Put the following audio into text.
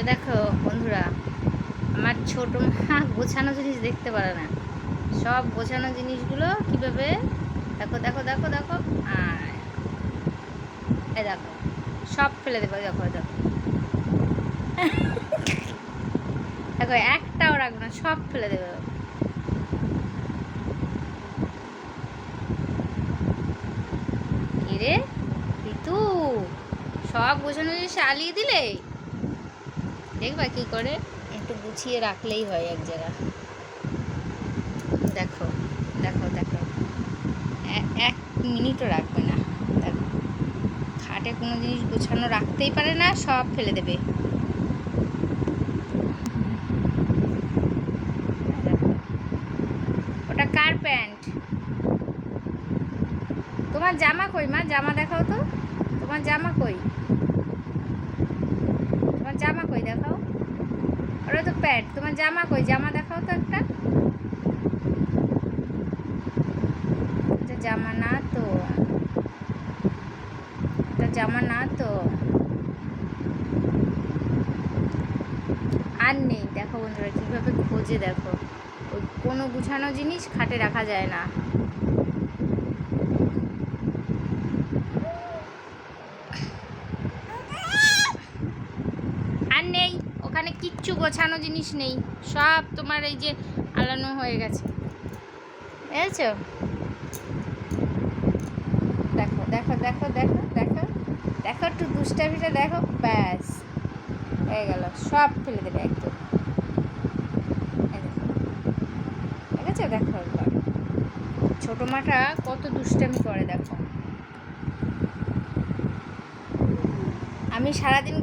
এ দেখো বন্ধুরা, আমার ছোট মা গোছানো জিনিস দেখতে পারে না। সব গোছানো জিনিসগুলো কীভাবে? দেখো দেখো দেখো দেখো এই দেখো, সব ফেলে দেবো দেখো দেখো। দেখো, একটাও রাখব না, সব ফেলে দেবে। ঋতু, সব গোছানো জিনিস আলিয়ে দিলে? দেখবা কি করে? একটু গুছিয়ে রাখলেই হয় এক জায়গা দেখো দেখো দেখো। এক মিনিটও রাখবে না। দেখো। খাটে কোনো জিনিস গোছানো রাখতেই পারে না, সব ফেলে দেবে। ওটা কার প্যান্ট? তোমার জামা কই মা? জামা দেখাও তো। তোমার জামা কই? জামা কই দেখাও? ওটা তো প্যান্ট তোমার জামা কই? জামা দেখাও তো একটা। জামা না তো। জামা না তো। আর নেই। দেখো বন্ধুরা, কীভাবে খোঁজে দেখো। ওই কোনো গুছানো জিনিস খাটে রাখা যায় না। আর নেই। ওখানে কিচ্ছু গোছানো জিনিস নেই। সব তোমার এই যে আলানো হয়ে গেছে। বুঝেছ? দেখো দেখো দেখো দেখো দেখো। দেখো একটু দুষ্টামিটা, দেখো, ব্যাস। হয়ে গেল। সব ফেলে দেবে একদম। দেখো। দেখেছ? দেখো একবার। ছোটো মাটা কত দুষ্টামি করে, দেখো। আমি সারাদিন